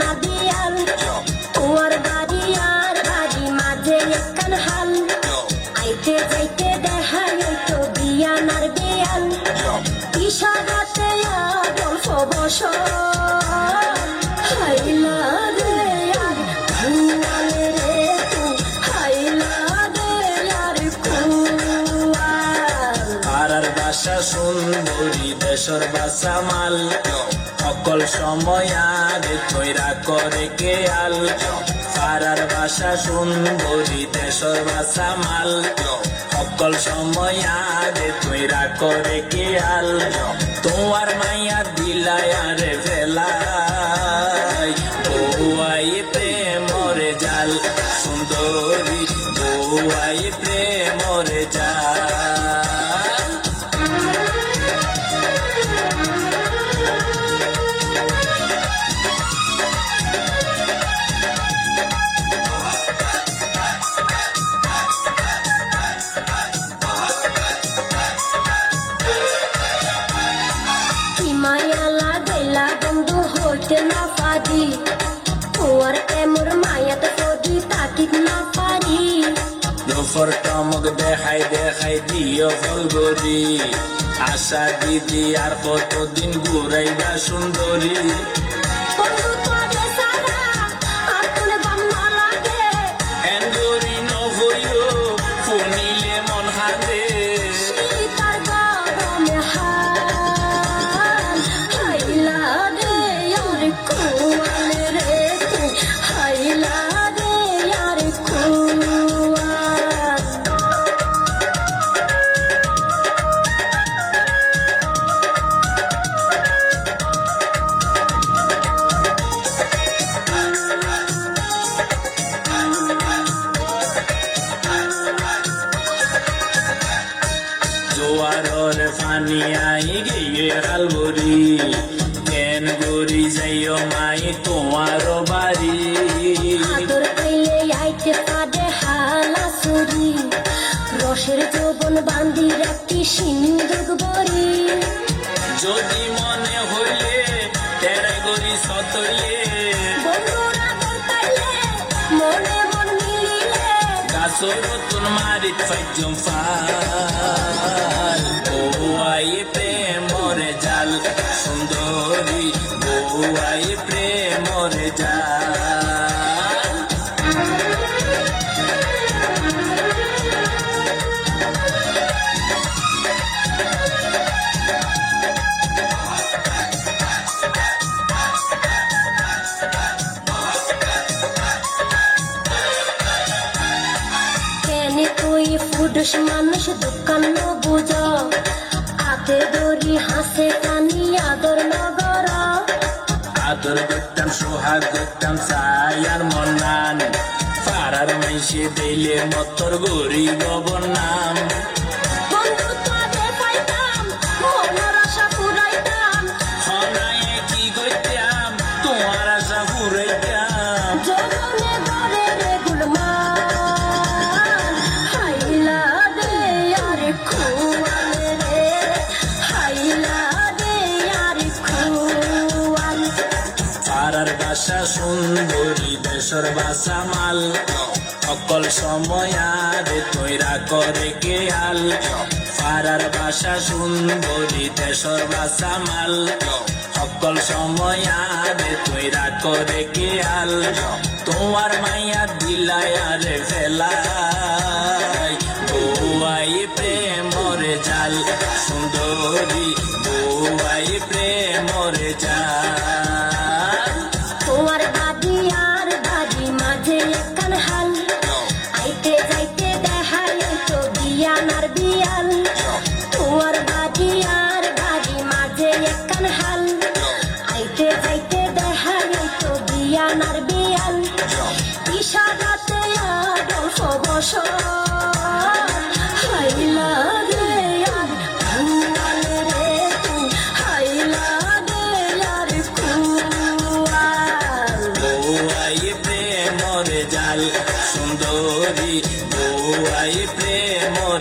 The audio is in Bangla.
নাদিয়াল ওর বাড়ি আর বাড়ি মাঝে একখান হাল। আইতে যাইতে দেখা তো বিয়ান আর বিয়াল ইশারাতে আর গল্প বসর সুন্দরী দেশর বাসা মাল। অকল সময় আগে তৈরা করে কে আল? পাড়ার বাসা সুন্দরী দেশর বাসা মাল। অকল সময় আগে তৈরা করে কে আল? তোমার মাইয়া দিলায় আরে ফেলাই বউয়াই প্রেমরে জাল, সুন্দরী বউয়াই প্রেমরে জাল। তোমার এমর মায়াতে পড়ি তাকিত না পারি। দুফর টমক দেখাই দেখাই দিও ফলগরি আশা দিদি আর কতদিন ঘুরাইবা সুন্দরী। পানি আই গিয়ে হালবরি কেন গরি যাইও মাই তোমার বাড়ি? আদর পাইলে আইতে পারে হালা সুরি রসের যৌবন বান্দি রাখি সিন্ধুক বরি যদি মনে হইলে তেরে গরি সতইলে নতুন মারিত ফাইজম ফাল বউয়াই প্রেমরে জাল সুন্দরী বউয়াই ফুডস মানুষ দোকান বুঝ আতে দড়ি হাসে কানি আদর নগর আদর করতাম, সোহাগ করতাম, সায়ার মন্নান। পাড়ার মেশে দিলে মতর গরিব নাম পাড়ার বাসা সুন্দরী, দেশর বাসা মাল। অকল সময় আরে তৈরা করে কে আল? পাড়ার বাসা সুন্দরী, দেশর বাসা মাল। অকল সময় আরে তৈরা করে কে আল? তোমার মাইয়া দিলায় আরে ফেলাই বউয়াই প্রেমরে জাল, সুন্দরী বউয়াই প্রেমরে জাল। বিয়াল তোমার বাদি আর বাদি মাঝে একখান হাল। আইতে যাইতে দেখাই তো বিয়ানার বিয়াল। ইশারাতে বসর আর ভুয়াল রে তুই হাইলা রে আর কুয়াল বউয়াই প্রেমরে জাল, সুন্দরী বউয়াই প্রেমরে জাল